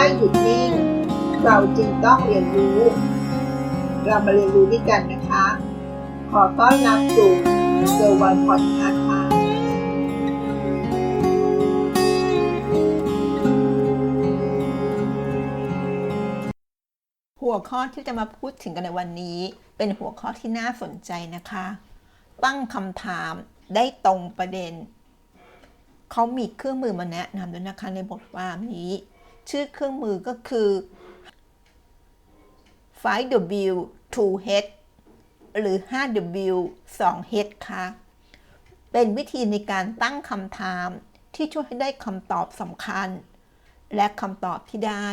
ไม่หยุดนิ่ง เราจึงต้องเรียนรู้ เรามาเรียนรู้ด้วยกันนะคะ ขอต้อนรับสู่เซอร์วันพอดคาส์ค่ะหัวข้อที่จะมาพูดถึงกันในวันนี้ เป็นหัวข้อที่น่าสนใจนะคะ ตั้งคำถามได้ตรงประเด็นเขามีเครื่องมือมาแนะนำด้วยนะคะในบทความนี้ ชื่อเครื่องมือก็คือ 5W 2H หรือ 5W 2H ค่ะ เป็นวิธีในการตั้งคำถามที่ช่วยให้ได้คำตอบสำคัญ และคำตอบที่ได้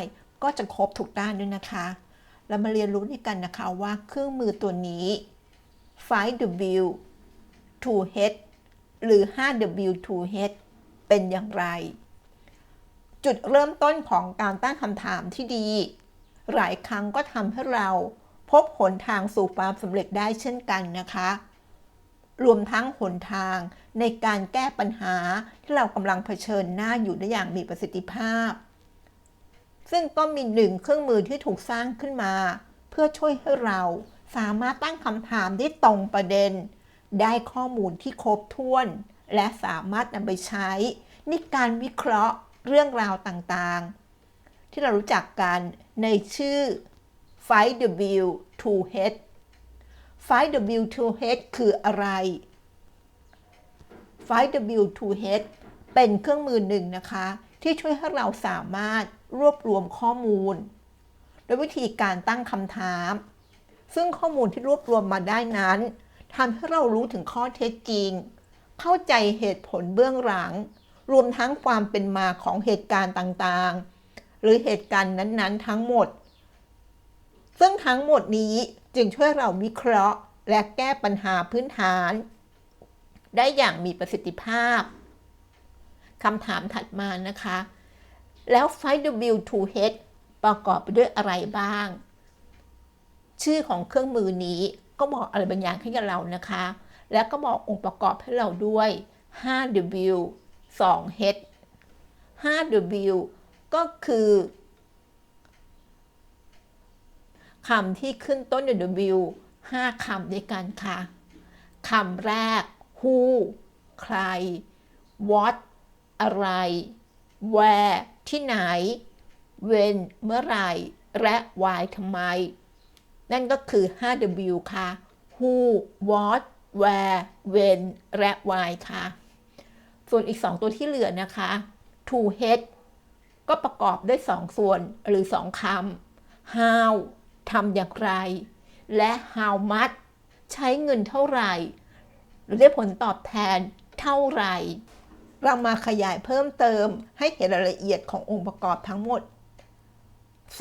ก็จะครบทุกด้านด้วยนะคะ เรามาเรียนรู้ด้วยกันนะคะว่าเครื่องมือตัวนี้ 5W 2H หรือ 5W 2H เป็นอย่างไร จุดเริ่มต้นของการตั้งคำถามที่ดี หลายครั้งก็ทำให้เราพบหนทางสู่ความสำเร็จได้เช่นกันนะคะ รวมทั้งหนทางในการแก้ปัญหาที่เรากำลังเผชิญหน้าอยู่ได้อย่างมีประสิทธิภาพ ซึ่งก็มีหนึ่งเครื่องมือที่ถูกสร้างขึ้นมา เพื่อช่วยให้เราสามารถตั้งคำถามได้ตรงประเด็น ได้ข้อมูลที่ครบถ้วน และสามารถนำไปใช้ในการวิเคราะห์ เรื่องราวต่างๆ ที่เรารู้จักกันในชื่อ 5W 2H 5W 2H คืออะไร 5W 2H เป็นเครื่องมือหนึ่งนะคะ ที่ช่วยให้เราสามารถรวบรวมข้อมูล โดยวิธีการตั้งคำถาม ซึ่งข้อมูลที่รวบรวมมาได้นั้นทำให้เรารู้ถึงข้อเท็จจริง เข้าใจเหตุผลเบื้องหลัง รวมทั้งความเป็นมาของเหตุการณ์ต่างๆ หรือเหตุการณ์นั้นๆ ทั้งหมด ซึ่งทั้งหมดนี้จึงช่วยเราวิเคราะห์ และแก้ปัญหาพื้นฐาน ได้อย่างมีประสิทธิภาพคำถามถัดมานะคะ แล้ว 5W2H ประกอบไปด้วยอะไรบ้าง ชื่อของเครื่องมือนี้ก็บอกอะไรบางอย่างให้กับเรานะคะ และก็บอกองค์ประกอบให้เราด้วย 5W 2H 5W ก็คือคำที่ขึ้นต้นด้วย W 5คำด้วยกันค่ะคำแรก who ใคร what อะไร where ที่ไหน when เมื่อไรและ why ทำไม นั่นก็คือ 5W ค่ะ who what where when และ why ค่ะ ส่วนอีก 2 ตัวที่เหลือนะคะ to head ก็ประกอบด้วย 2 ส่วนหรือ 2คำ how ทำอย่างไร และ how much ใช้เงินเท่าไหร่ หรือได้ผลตอบแทนเท่าไหร่ เรามาขยายเพิ่มเติมให้เห็นรายละเอียดขององค์ประกอบทั้งหมด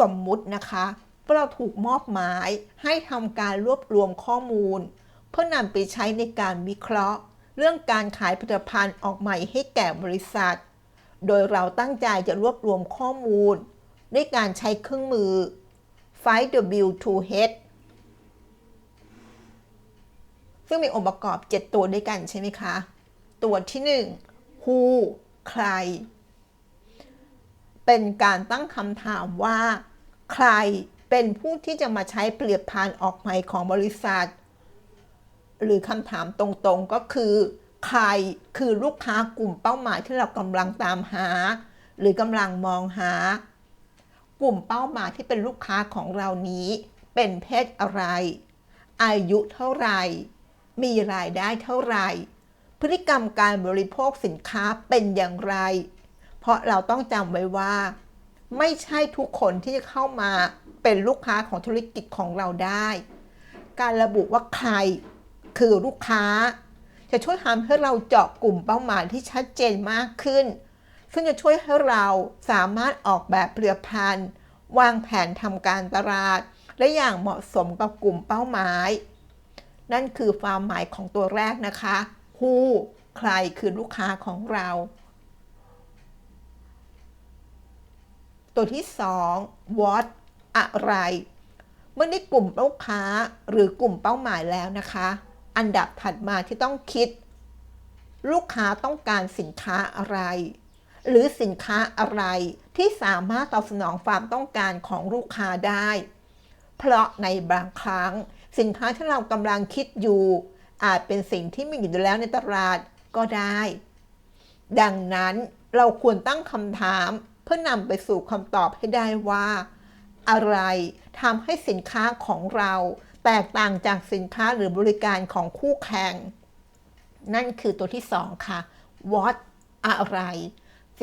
สมมุตินะคะว่าเราถูกมอบหมายให้ทำการรวบรวมข้อมูล เพื่อนำไปใช้ในการวิเคราะห์ เรื่องการขายผลิตภัณฑ์ออกใหม่ให้แก่บริษัท โดยเราตั้งใจจะรวบรวมข้อมูล ด้วยการใช้เครื่องมือ 5W2H ซึ่งมีองค์ประกอบ 7 ตัวด้วยกันใช่ไหมคะ ตัวที่ 1 who ใคร เป็นการตั้งคำถามว่า ใครเป็นผู้ที่จะมาใช้ผลิตภัณฑ์ออกใหม่ของบริษัท หรือคำถามตรงๆก็คือ ใครคือลูกค้ากลุ่มเป้าหมายที่เรากำลังตามหา หรือกำลังมองหา กลุ่มเป้าหมายที่เป็นลูกค้าของเรานี้ เป็นเพศอะไร อายุเท่าไหร่ มีรายได้เท่าไหร่ พฤติกรรมการบริโภคสินค้าเป็นอย่างไร เพราะเราต้องจำไว้ว่า ไม่ใช่ทุกคนที่จะเข้ามาเป็นลูกค้าของธุรกิจของเราได้ การระบุว่าใคร คือลูกค้า จะช่วยทำให้เราเจาะกลุ่มเป้าหมายที่ชัดเจนมากขึ้น ซึ่งจะช่วยให้เราสามารถออกแบบผลิตภัณฑ์ วางแผนทำการตลาด และอย่างเหมาะสมกับกลุ่มเป้าหมาย นั่นคือความหมายของตัวแรกนะคะ who ใครคือลูกค้าของเรา ตัวที่ 2 what อะไรเมื่อได้กลุ่มลูกค้าหรือกลุ่มเป้าหมายแล้วนะคะ อันดับถัดมาที่ต้องคิด ลูกค้าต้องการสินค้าอะไร หรือสินค้าอะไรที่สามารถตอบสนองความต้องการของลูกค้าได้ เพราะในบางครั้ง สินค้าที่เรากำลังคิดอยู่ อาจเป็นสิ่งที่มีอยู่แล้วในตลาดก็ได้ ดังนั้นเราควรตั้งคำถามเพื่อนำไปสู่คำตอบให้ได้ว่า อะไรทำให้สินค้าของเรา แตกต่างจากสินค้าหรือบริการของคู่แข่ง นั่นคือตัวที่สองค่ะ what อะไร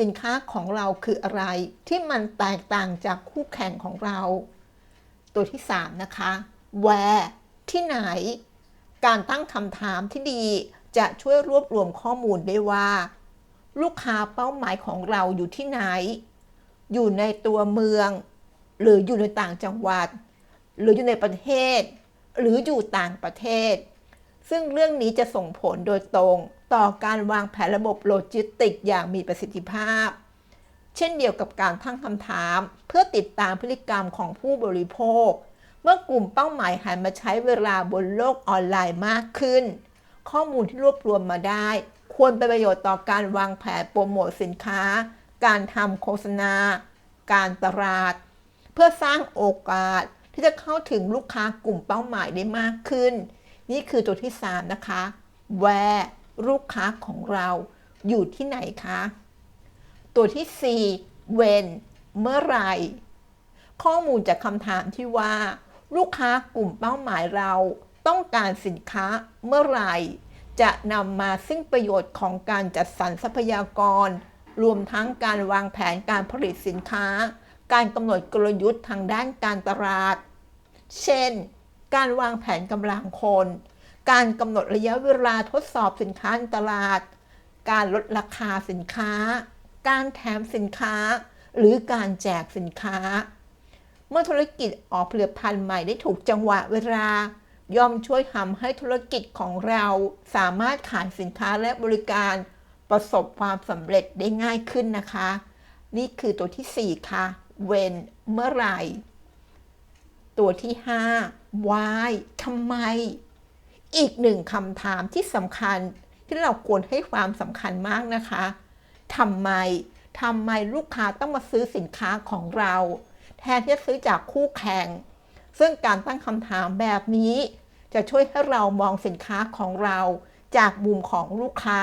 สินค้าของเราคืออะไร ที่มันแตกต่างจากคู่แข่งของเรา ตัวที่ 3 นะคะ where ที่ไหน การตั้งคำถามที่ดีจะช่วยรวบรวมข้อมูลได้ว่า ลูกค้าเป้าหมายของเราอยู่ที่ไหน อยู่ในตัวเมือง หรืออยู่ในต่างจังหวัด หรืออยู่ในประเทศ หรืออยู่ต่างประเทศ ซึ่งเรื่องนี้จะส่งผลโดยตรงต่อการวางแผนระบบโลจิสติกอย่างมีประสิทธิภาพ เช่นเดียวกับการตั้งคำถาม เพื่อติดตามพฤติกรรมของผู้บริโภค เมื่อกลุ่มเป้าหมายหันมาใช้เวลาบนโลกออนไลน์มากขึ้น ข้อมูลที่รวบรวมมาได้ ควรเป็นประโยชน์ต่อการวางแผนโปรโมทสินค้า การทำโฆษณา การตลาด เพื่อสร้างโอกาส ที่จะเข้าถึงลูกค้ากลุ่มเป้าหมายได้มากขึ้น นี่คือตัวที่ 3 นะคะ where ลูกค้าของเราอยู่ที่ไหนคะ ตัวที่ 4 when เมื่อไรข้อมูลจากคำถามที่ว่า ลูกค้ากลุ่มเป้าหมายเราต้องการสินค้าเมื่อไรจะนำมาซึ่งประโยชน์ของการจัดสรรทรัพยากร รวมทั้งการวางแผนการผลิตสินค้า การกำหนดกลยุทธ์ทางด้านการตลาด เช่น การวางแผนกำลังคน การกำหนดระยะเวลาทดสอบสินค้าในตลาด การลดราคาสินค้า การแถมสินค้า หรือการแจกสินค้า เมื่อธุรกิจออกผลิตภัณฑ์ใหม่ได้ถูกจังหวะเวลาย่อมช่วยทำให้ธุรกิจของเราสามารถขายสินค้าและบริการประสบความสำเร็จได้ง่ายขึ้นนะคะ นี่คือตัวที่ 4 ค่ะ when เมื่อไหร่ ตัวที่ 5 why ทำไม อีกหนึ่งคำถามที่สำคัญที่เราควรให้ความสำคัญมากนะคะทำไมทำไมลูกค้าต้องมาซื้อสินค้าของเรา แทนที่จะซื้อจากคู่แข่ง ซึ่งการตั้งคำถามแบบนี้ จะช่วยให้เรามองสินค้าของเราจากมุมของลูกค้า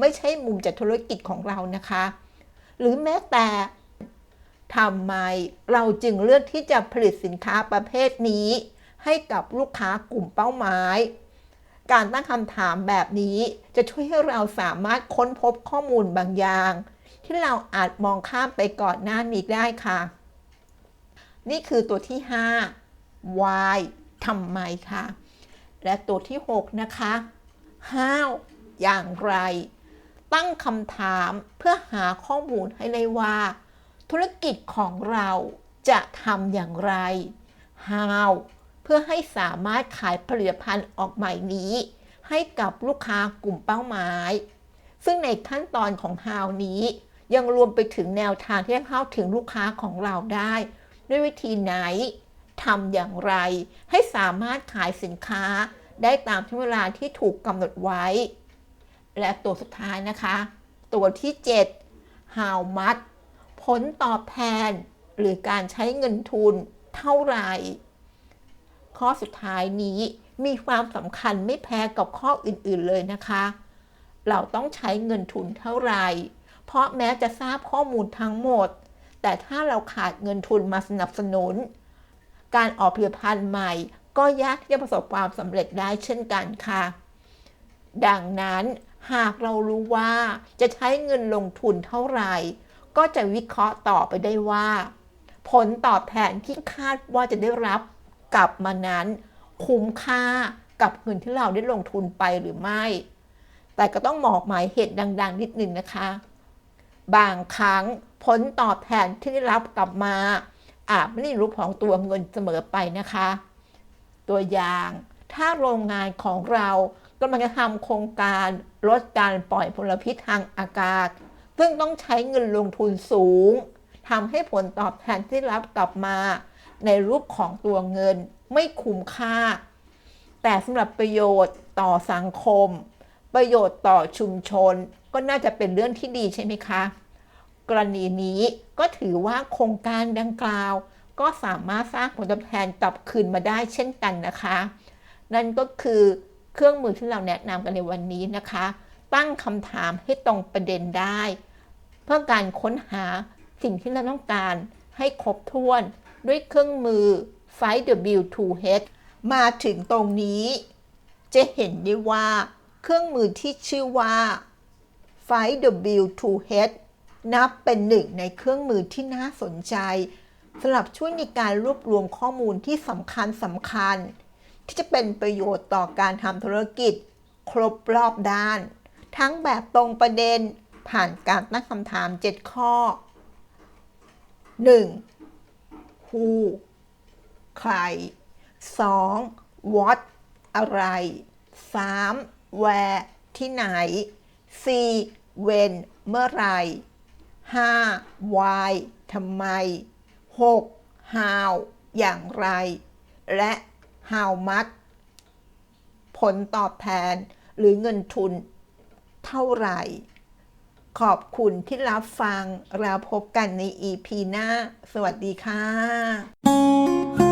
ไม่ใช่มุมจากธุรกิจของเรานะคะ หรือแม้แต่ ทำไมเราจึงเลือกที่จะผลิตสินค้าประเภทนี้ ให้กับลูกค้ากลุ่มเป้าหมาย การตั้งคำถามแบบนี้จะช่วยให้เราสามารถค้นพบข้อมูลบางอย่าง ที่เราอาจมองข้ามไปก่อนหน้านี้ได้ค่ะ นี่คือตัวที่ 5 why ทำไมคะและตัวที่ 6 นะคะ how อย่างไร ตั้งคำถามเพื่อหาข้อมูลให้ได้ว่า ธุรกิจของเราจะทำอย่างไร how เพื่อให้สามารถขายผลิตภัณฑ์ออกใหม่นี้ ให้กับลูกค้ากลุ่มเป้าหมาย ซึ่งในขั้นตอนของ how นี้ ยังรวมไปถึงแนวทางที่จะเข้าถึงลูกค้าของเราได้ ด้วยวิธีไหนทำอย่างไร ให้สามารถขายสินค้าได้ตามช่วงเวลาที่ถูกกำหนดไว้ และตัวสุดท้ายนะคะ ตัวที่ 7 how much ผลตอบแทน หรือการใช้เงินทุนเท่าไหร่ ข้อสุดท้ายนี้มีความสำคัญไม่แพ้กับข้ออื่นๆเลยนะคะ เราต้องใช้เงินทุนเท่าไหร่ เพราะแม้จะทราบข้อมูลทั้งหมด แต่ถ้าเราขาดเงินทุนมาสนับสนุน การออกผลิตภัณฑ์ใหม่ ก็ยากที่จะประสบความสำเร็จได้เช่นกันค่ะ ดังนั้นหากเรารู้ว่าจะใช้เงินลงทุนเท่าไหร่ ก็จะวิเคราะห์ต่อไปได้ว่า ผลตอบแทนที่คาดว่าจะได้รับกลับมานั้น คุ้มค่ากับเงินที่เราได้ลงทุนไปหรือไม่ แต่ก็ต้องหมอกหมายเหตุดัง ๆ นิดนึงนะคะ บางครั้งผลตอบแทนที่ได้รับกลับมาอาจไม่ได้รู้ของตัวเงินเสมอไปนะคะ ตัวอย่างถ้าโรงงานของเรากำลังจะทำโครงการลดการปล่อยมลพิษทางอากาศ ซึ่งต้องใช้เงินลงทุนสูงทำให้ผลตอบแทนที่รับกลับมา ในรูปของตัวเงินไม่คุ้มค่า แต่สำหรับประโยชน์ต่อสังคม ประโยชน์ต่อชุมชน ก็น่าจะเป็นเรื่องที่ดีใช่ไหมคะ กรณีนี้ก็ถือว่าโครงการดังกล่าว ก็สามารถสร้างผลตอบแทนกลับคืนมาได้เช่นกันนะคะ นั่นก็คือเครื่องมือที่เราแนะนำกันในวันนี้นะคะ ตั้งคำถามให้ตรงประเด็นได้ เพื่อการค้นหาสิ่งที่เราต้องการให้ครบถ้วนด้วยเครื่องมือ Find W2H มาถึงตรงนี้ จะเห็นได้ว่าเครื่องมือที่ชื่อว่า Find W2H นับเป็นหนึ่งในเครื่องมือที่น่าสนใจสำหรับช่วยในการรวบรวมข้อมูลที่สำคัญสำคัญ ที่จะเป็นประโยชน์ต่อการทำธุรกิจ ครบรอบด้าน ทั้งแบบตรงประเด็นผ่านการตั้งคำถาม 7 ข้อ 1. Who ใคร 2. What อะไร 3. Where ที่ไหน 4. When เมื่อไหร 5. Why ทำไม 6. How อย่างไร และ How much ผลตอบแทนหรือเงินทุน เท่าไหร่ ขอบคุณที่รับฟังเราพบกันใน EP หน้า สวัสดีค่ะ